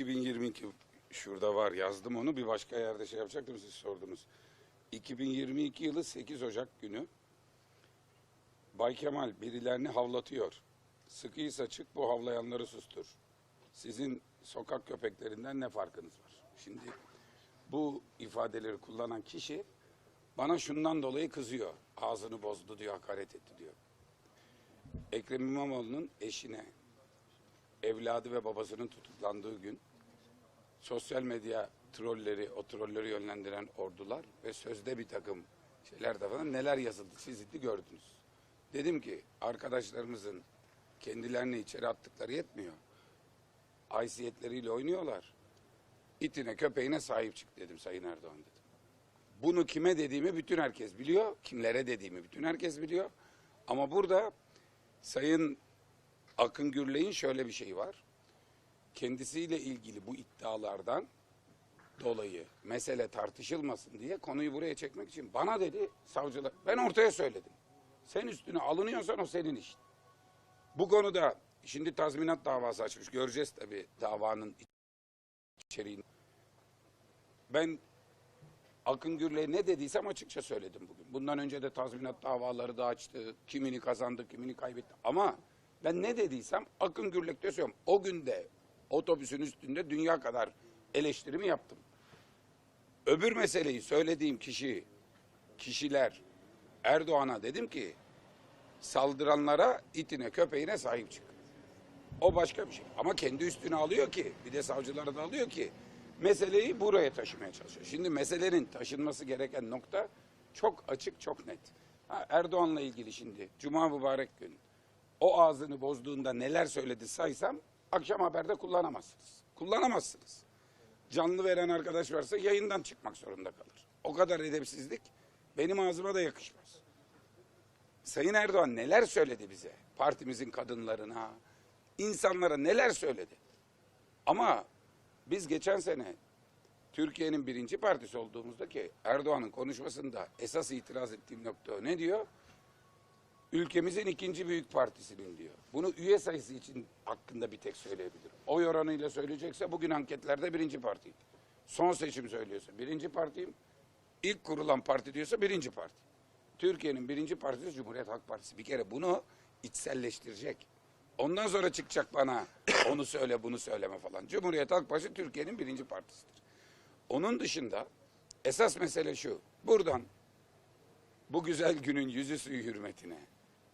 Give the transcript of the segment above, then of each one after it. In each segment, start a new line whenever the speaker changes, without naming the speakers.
2022 şurada var yazdım onu bir başka yerde şey yapacaktım siz sordunuz. 2022 yılı 8 Ocak günü Bay Kemal birilerini havlatıyor. Sıkıysa çık bu havlayanları sustur. Sizin sokak köpeklerinden ne farkınız var? Şimdi bu ifadeleri kullanan kişi bana şundan dolayı kızıyor. Ağzını bozdu diyor, hakaret etti diyor. Ekrem İmamoğlu'nun eşine, evladı ve babasının tutuklandığı gün sosyal medya trolleri, o trolleri yönlendiren ordular ve sözde bir takım şeyler de falan neler yazıldı, çizildi gördünüz. Dedim ki arkadaşlarımızın kendilerini içeri attıkları yetmiyor. Haysiyetleriyle oynuyorlar. İtine köpeğine sahip çık dedim Sayın Erdoğan dedim. Bunu kime dediğimi bütün herkes biliyor. Kimlere dediğimi bütün herkes biliyor. Ama burada Sayın Akın Gürley'in şöyle bir şeyi var. Kendisiyle ilgili bu iddialardan dolayı mesele tartışılmasın diye konuyu buraya çekmek için bana dedi savcılar. Ben ortaya söyledim. Sen üstüne alınıyorsan o senin işin. Bu konuda şimdi tazminat davası açmış. Göreceğiz tabii davanın içeriğini. Ben Akın Gürley'e ne dediysem açıkça söyledim bugün. Bundan önce de tazminat davaları da açtı. Kimini kazandı, kimini kaybetti. Ama ben ne dediysem Akın Gürlek'te söylüyorum. O günde otobüsün üstünde dünya kadar eleştirimi yaptım. Öbür meseleyi söylediğim kişi, kişiler Erdoğan'a dedim ki saldıranlara, itine, köpeğine sahip çık. O başka bir şey. Ama kendi üstüne alıyor ki, bir de savcıları da alıyor ki meseleyi buraya taşımaya çalışıyor. Şimdi meselenin taşınması gereken nokta çok açık, çok net. Ha, Erdoğan'la ilgili şimdi Cuma mübarek gün o ağzını bozduğunda neler söyledi saysam akşam haberde kullanamazsınız. Kullanamazsınız. Canlı veren arkadaş varsa yayından çıkmak zorunda kalır. O kadar edepsizlik benim ağzıma da yakışmaz. Sayın Erdoğan neler söyledi bize? Partimizin kadınlarına, insanlara neler söyledi? Ama biz geçen sene Türkiye'nin birinci partisi olduğumuzda ki Erdoğan'ın konuşmasında esas itiraz ettiğim nokta ne diyor? Ülkemizin ikinci büyük partisinin diyor. Bunu üye sayısı için hakkında bir tek söyleyebilir. Oy oranıyla söyleyecekse bugün anketlerde birinci partiyim. Son seçim söylüyorsa birinci partiyim. İlk kurulan parti diyorsa birinci parti. Türkiye'nin birinci partisi Cumhuriyet Halk Partisi. Bir kere bunu içselleştirecek. Ondan sonra çıkacak bana onu söyle bunu söyleme falan. Cumhuriyet Halk Partisi Türkiye'nin birinci partisidir. Onun dışında esas mesele şu. Buradan bu güzel günün yüzü hürmetine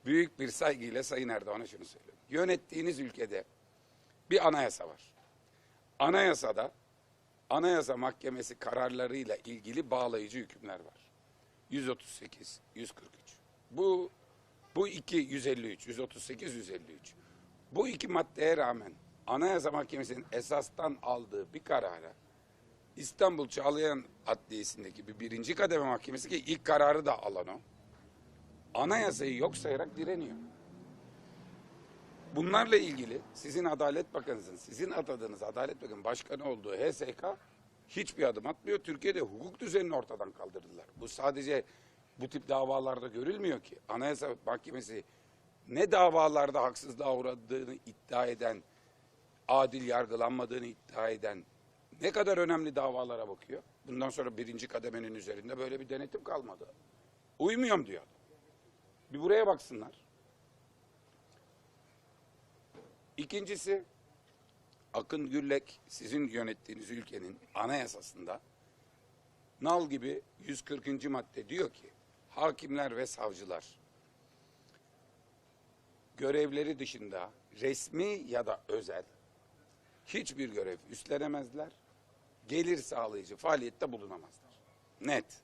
büyük bir saygıyla Sayın Erdoğan'a şunu söylüyorum. Yönettiğiniz ülkede bir anayasa var. Anayasada Anayasa Mahkemesi kararlarıyla ilgili bağlayıcı hükümler var. 138, 143. Bu bu iki 153, 138, 153. Bu iki maddeye rağmen Anayasa Mahkemesi'nin esastan aldığı bir karara İstanbul Çağlayan Adliyesi'ndeki bir birinci kademe mahkemesi ki ilk kararı da alan o. Anayasayı yok sayarak direniyor. Bunlarla ilgili sizin Adalet Bakanınızın, sizin atadığınız Adalet Bakanı Başkanı olduğu HSK hiçbir adım atmıyor. Türkiye'de hukuk düzenini ortadan kaldırdılar. Bu sadece bu tip davalarda görülmüyor ki. Anayasa Mahkemesi ne davalarda haksızlığa uğradığını iddia eden, adil yargılanmadığını iddia eden ne kadar önemli davalara bakıyor. Bundan sonra birinci kademenin üzerinde böyle bir denetim kalmadı. Uymuyorum diyor. Bir buraya baksınlar. İkincisi, Akın Güllek sizin yönettiğiniz ülkenin anayasasında nal gibi 140. madde diyor ki hakimler ve savcılar görevleri dışında resmi ya da özel hiçbir görev üstlenemezler. Gelir sağlayıcı faaliyette bulunamazlar. Net.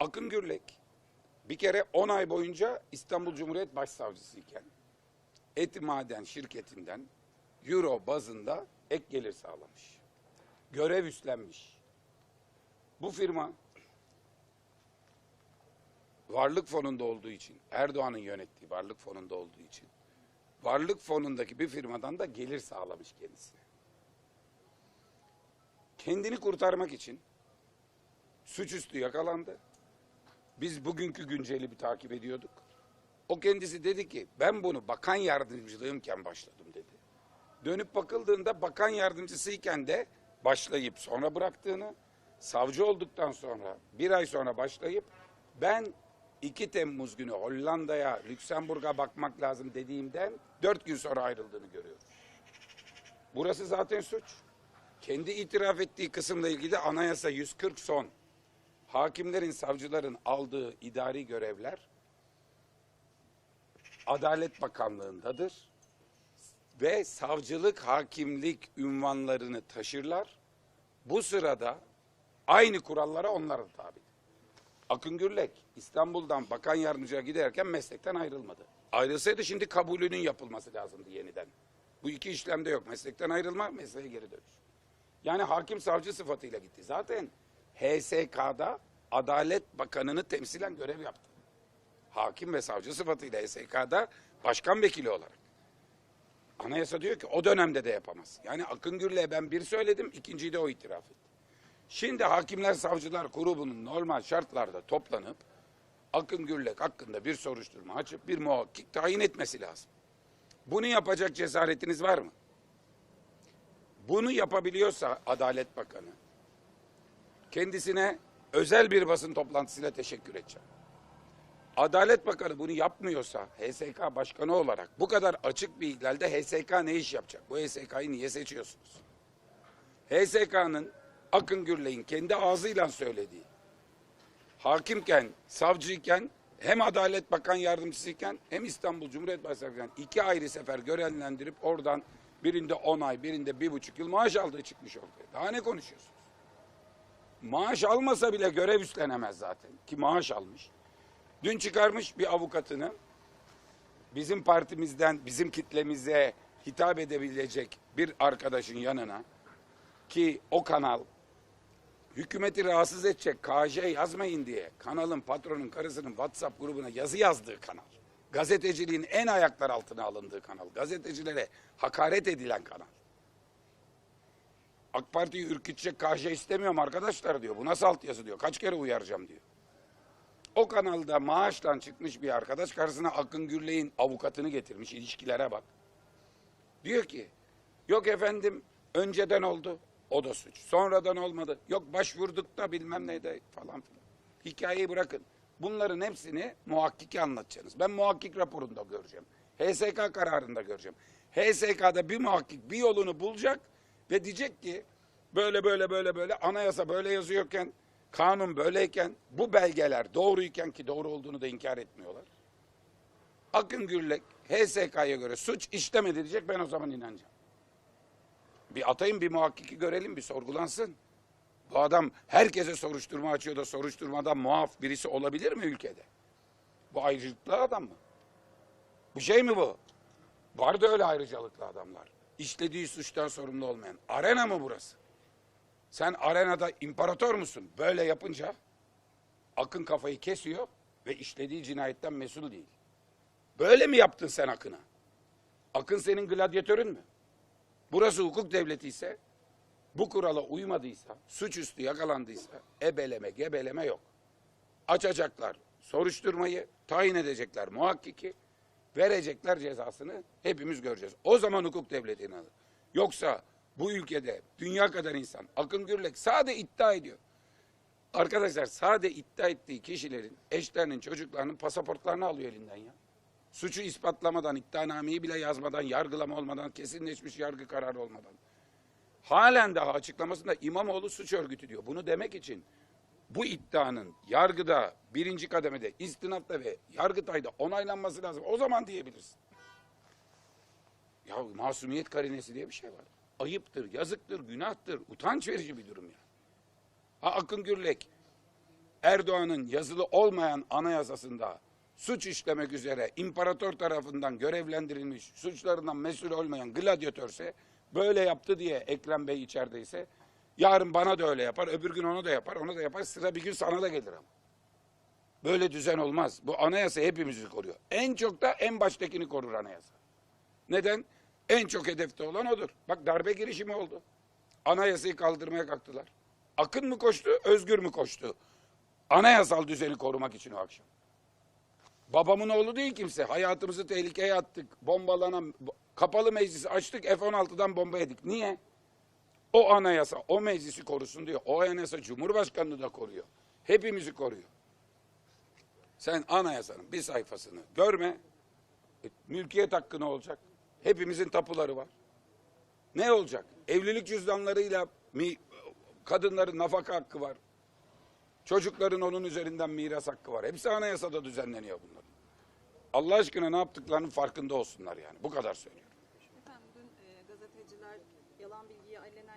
Akın Gürlek bir kere 10 ay boyunca İstanbul Cumhuriyet Başsavcısı iken Eti Maden şirketinden euro bazında ek gelir sağlamış. Görev üstlenmiş. Bu firma varlık fonunda olduğu için, Erdoğan'ın yönettiği varlık fonunda olduğu için, varlık fonundaki bir firmadan da gelir sağlamış kendisine. Kendini kurtarmak için suçüstü yakalandı. Biz bugünkü günceli bir takip ediyorduk. O kendisi dedi ki ben bunu bakan yardımcılığımken başladım dedi. Dönüp bakıldığında bakan yardımcısıyken de başlayıp sonra bıraktığını, savcı olduktan sonra bir ay sonra başlayıp ben 2 Temmuz günü Hollanda'ya, Lüksemburg'a bakmak lazım dediğimden 4 gün sonra ayrıldığını görüyoruz. Burası zaten suç. Kendi itiraf ettiği kısımla ilgili anayasa 140 son. Hakimlerin, savcıların aldığı idari görevler Adalet Bakanlığındadır ve savcılık, hakimlik ünvanlarını taşırlar. Bu sırada aynı kurallara onlar da tabi. Akın Gürlek İstanbul'dan bakan yardımcıya giderken meslekten ayrılmadı. Ayrılsaydı şimdi kabulünün yapılması lazımdı yeniden. Bu iki işlemde yok. Meslekten ayrılma, mesleğe geri dönüş. Yani hakim savcı sıfatıyla gitti. Zaten HSK'da Adalet Bakanı'nı temsilen görev yaptı. Hakim ve savcı sıfatıyla HSK'da başkan vekili olarak. Anayasa diyor ki o dönemde de yapamaz. Yani Akın Gürlek'e ben bir söyledim, ikinciyi de o itiraf etti. Şimdi Hakimler Savcılar Kurulu'nun normal şartlarda toplanıp Akın Gürlek hakkında bir soruşturma açıp bir muhakkik tayin etmesi lazım. Bunu yapacak cesaretiniz var mı? Bunu yapabiliyorsa Adalet Bakanı kendisine özel bir basın toplantısıyla teşekkür edeceğim. Adalet Bakanı bunu yapmıyorsa HSK Başkanı olarak bu kadar açık bir ihlalde HSK ne iş yapacak? Bu HSK'yı niye seçiyorsunuz? HSK'nın Akın Gürley'in kendi ağzıyla söylediği hakimken, savcıyken hem Adalet Bakan Yardımcısıyken hem İstanbul Cumhuriyet Başsavcılığı'ndan iki ayrı sefer görevlendirip oradan birinde 10 ay birinde bir buçuk yıl maaş aldığı çıkmış ortaya. Daha ne konuşuyorsunuz? Maaş almasa bile görev üstlenemez zaten ki maaş almış. Dün çıkarmış bir avukatını bizim partimizden bizim kitlemize hitap edebilecek bir arkadaşın yanına ki o kanal hükümeti rahatsız edecek KJ yazmayın diye kanalın patronun karısının WhatsApp grubuna yazı yazdığı kanal. Gazeteciliğin en ayaklar altına alındığı kanal. Gazetecilere hakaret edilen kanal. AK Parti'yi ürkütecek KJ istemiyorum arkadaşlar diyor. Bu nasıl alt yazı diyor. Kaç kere uyaracağım diyor. O kanalda maaştan çıkmış bir arkadaş karşısına Akın Gürley'in avukatını getirmiş. ilişkilere bak. Diyor ki yok efendim önceden oldu. O da suç. Sonradan olmadı. Yok başvurduk da bilmem neydi falan filan. Hikayeyi bırakın. Bunların hepsini muhakkiki anlatacaksınız. Ben muhakkik raporunda göreceğim. HSK kararında göreceğim. HSK'da bir muhakkik bir yolunu bulacak ve diyecek ki böyle böyle böyle böyle anayasa böyle yazıyorken kanun böyleyken bu belgeler doğruyken ki doğru olduğunu da inkar etmiyorlar. Akın Gürlek HSK'ya göre suç işlemedi diyecek ben o zaman inanacağım. Bir atayım bir muhakkiki görelim bir sorgulansın. Bu adam herkese soruşturma açıyor da soruşturmadan muaf birisi olabilir mi ülkede? Bu ayrıcalıklı adam mı? Bu şey mi bu? Vardı öyle ayrıcalıklı adamlar. İşlediği suçtan sorumlu olmayan. Arena mı burası? Sen arenada imparator musun? Böyle yapınca Akın kafayı kesiyor ve işlediği cinayetten mesul değil. Böyle mi yaptın sen Akın'a? Akın senin gladyatörün mü? Burası hukuk devleti ise bu kurala uymadıysa, suçüstü yakalandıysa ebeleme gebeleme yok. Açacaklar soruşturmayı, tayin edecekler muhakkiki, verecekler cezasını hepimiz göreceğiz. O zaman hukuk devletini alır. Yoksa bu ülkede dünya kadar insan, Akın Gürlek sade iddia ediyor. Arkadaşlar sade iddia ettiği kişilerin eşlerinin, çocuklarının pasaportlarını alıyor elinden ya. Suçu ispatlamadan, iddianameyi bile yazmadan, yargılama olmadan, kesinleşmiş yargı kararı olmadan. Halen daha açıklamasında İmamoğlu suç örgütü diyor. Bunu demek için bu iddianın yargıda birinci kademede, istinafta ve yargıtayda onaylanması lazım. O zaman diyebilirsin. Ya masumiyet karinesi diye bir şey var. Ayıptır, yazıktır, günahtır, utanç verici bir durum ya. Ha Akın Gürlek, Erdoğan'ın yazılı olmayan anayasasında suç işlemek üzere imparator tarafından görevlendirilmiş, suçlarından mesul olmayan gladyatörse, böyle yaptı diye Ekrem Bey içerideyse, yarın bana da öyle yapar, öbür gün ona da yapar, ona da yapar, sıra bir gün sana da gelir ama. Böyle düzen olmaz. Bu anayasa hepimizi koruyor. En çok da en baştakini korur anayasa. Neden? En çok hedefte olan odur. Bak darbe girişimi oldu. Anayasayı kaldırmaya kalktılar. Akın mı koştu, Özgür mü koştu? Anayasal düzeni korumak için o akşam. Babamın oğlu değil kimse. Hayatımızı tehlikeye attık. Bombalanan Kapalı meclisi açtık F-16'dan bomba yedik. Niye? O anayasa o meclisi korusun diyor. O anayasa Cumhurbaşkanını da koruyor. Hepimizi koruyor. Sen anayasanın bir sayfasını görme. E, mülkiyet hakkı ne olacak? Hepimizin tapuları var. Ne olacak? Evlilik cüzdanlarıyla mi, kadınların nafaka hakkı var. Çocukların onun üzerinden miras hakkı var. Hepsi anayasada düzenleniyor bunların. Allah aşkına ne yaptıklarının farkında olsunlar yani. Bu kadar söylüyorum.
Efendim dün e, gazeteciler yalan bilgiyi alenen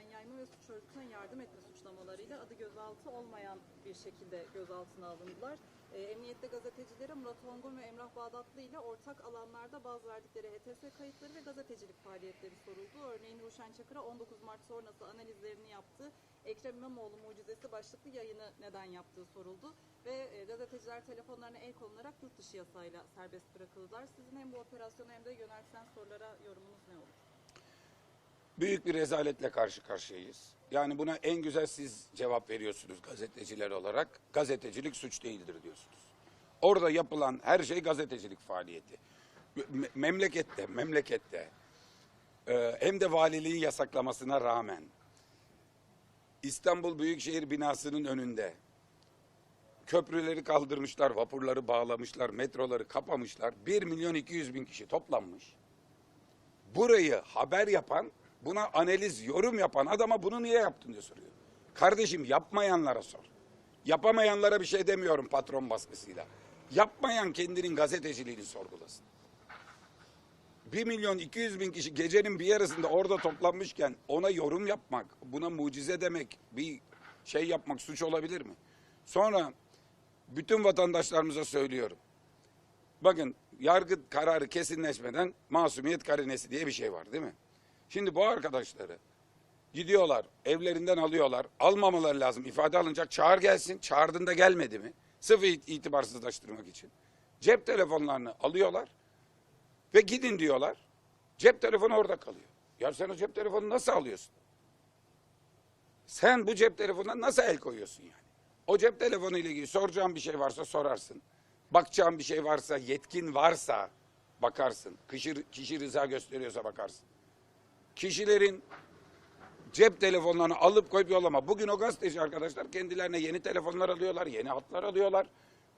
örgütüne yardım etme suçlamalarıyla adı gözaltı olmayan bir şekilde gözaltına alındılar. E, emniyette gazetecilere Murat Ongun ve Emrah Bağdatlı ile ortak alanlarda bazı verdikleri HTS kayıtları ve gazetecilik faaliyetleri soruldu. Örneğin Ruşen Çakır'a 19 Mart sonrası analizlerini yaptı. Ekrem İmamoğlu mucizesi başlıklı yayını neden yaptığı soruldu. Ve e, gazeteciler telefonlarına el konularak yurt dışı yasayla serbest bırakıldılar. Sizin hem bu operasyona hem de yöneltilen sorulara yorumunuz ne olur?
Büyük bir rezaletle karşı karşıyayız. Yani buna en güzel siz cevap veriyorsunuz gazeteciler olarak. Gazetecilik suç değildir diyorsunuz. Orada yapılan her şey gazetecilik faaliyeti. Me- Memlekette, memlekette e, hem de valiliğin yasaklamasına rağmen İstanbul Büyükşehir binasının önünde köprüleri kaldırmışlar, vapurları bağlamışlar, metroları kapamışlar. 1 milyon 200 bin kişi toplanmış. Burayı haber yapan, buna analiz, yorum yapan adama bunu niye yaptın diye soruyor. Kardeşim yapmayanlara sor. Yapamayanlara bir şey demiyorum patron baskısıyla. Yapmayan kendinin gazeteciliğini sorgulasın. 1 milyon 200 bin kişi gecenin bir yarısında orada toplanmışken ona yorum yapmak, buna mucize demek, bir şey yapmak suç olabilir mi? Sonra bütün vatandaşlarımıza söylüyorum. Bakın yargı kararı kesinleşmeden masumiyet karinesi diye bir şey var değil mi? Şimdi bu arkadaşları gidiyorlar evlerinden alıyorlar. Almamaları lazım. ifade alınacak. Çağır gelsin. Çağırdığında gelmedi mi? Sırf it- itibarsızlaştırmak için. Cep telefonlarını alıyorlar ve gidin diyorlar. Cep telefonu orada kalıyor. Ya sen o cep telefonunu nasıl alıyorsun? Sen bu cep telefonuna nasıl el koyuyorsun yani? O cep telefonu ile ilgili soracağın bir şey varsa sorarsın. Bakacağın bir şey varsa, yetkin varsa bakarsın. Kişi, kişi rıza gösteriyorsa bakarsın. Kişilerin cep telefonlarını alıp koyup yollama. Bugün o gazeteci arkadaşlar kendilerine yeni telefonlar alıyorlar, yeni hatlar alıyorlar.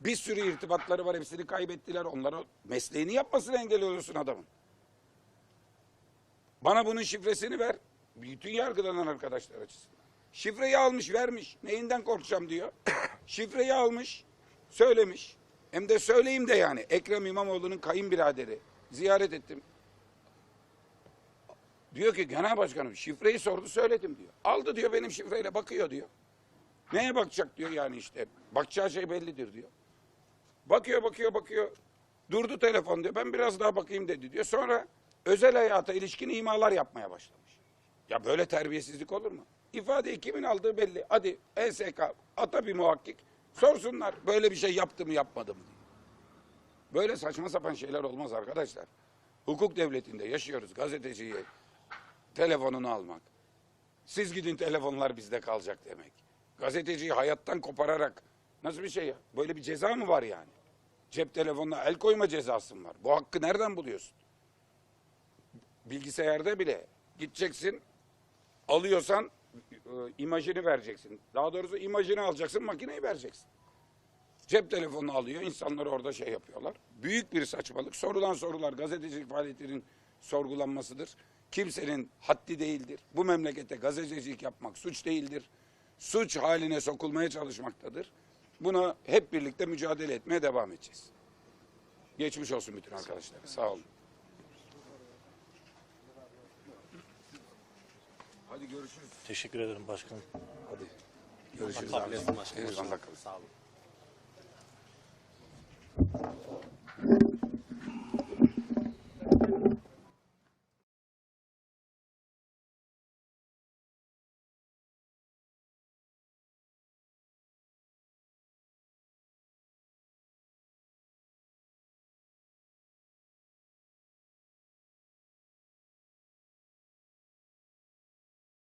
Bir sürü irtibatları var, hepsini kaybettiler. Onlara mesleğini yapmasını engel oluyorsun adamın. Bana bunun şifresini ver. Bütün yargılanan arkadaşlar açısından. Şifreyi almış vermiş. Neyinden korkacağım diyor. Şifreyi almış söylemiş. Hem de söyleyeyim de yani. Ekrem İmamoğlu'nun kayınbiraderi. Ziyaret ettim. Diyor ki genel başkanım şifreyi sordu söyledim diyor. Aldı diyor benim şifreyle bakıyor diyor. Neye bakacak diyor yani işte. Bakacağı şey bellidir diyor. Bakıyor bakıyor bakıyor. Durdu telefon diyor. Ben biraz daha bakayım dedi diyor. Sonra özel hayata ilişkin imalar yapmaya başlamış. Ya böyle terbiyesizlik olur mu? İfadeyi kimin aldığı belli. Hadi ESK ata bir muhakkik. Sorsunlar böyle bir şey yaptı mı yapmadı mı. Böyle saçma sapan şeyler olmaz arkadaşlar. Hukuk devletinde yaşıyoruz. Gazeteciyi telefonunu almak. Siz gidin telefonlar bizde kalacak demek. Gazeteciyi hayattan kopararak nasıl bir şey ya? Böyle bir ceza mı var yani? Cep telefonuna el koyma cezası mı var? Bu hakkı nereden buluyorsun? Bilgisayarda bile gideceksin alıyorsan e, imajını vereceksin. Daha doğrusu imajını alacaksın makineyi vereceksin. Cep telefonunu alıyor insanlar orada şey yapıyorlar. Büyük bir saçmalık. Sorulan sorular gazetecilik faaliyetinin sorgulanmasıdır. Kimsenin haddi değildir. Bu memlekette gazetecilik yapmak suç değildir. Suç haline sokulmaya çalışmaktadır. Buna hep birlikte mücadele etmeye devam edeceğiz. Geçmiş olsun bütün arkadaşlar. Sağ olun. Hadi görüşürüz.
Teşekkür ederim başkanım.
Hadi. Görüşürüz
Allah kabul etsin başkanım.
Eyvallah.
Sağ olun.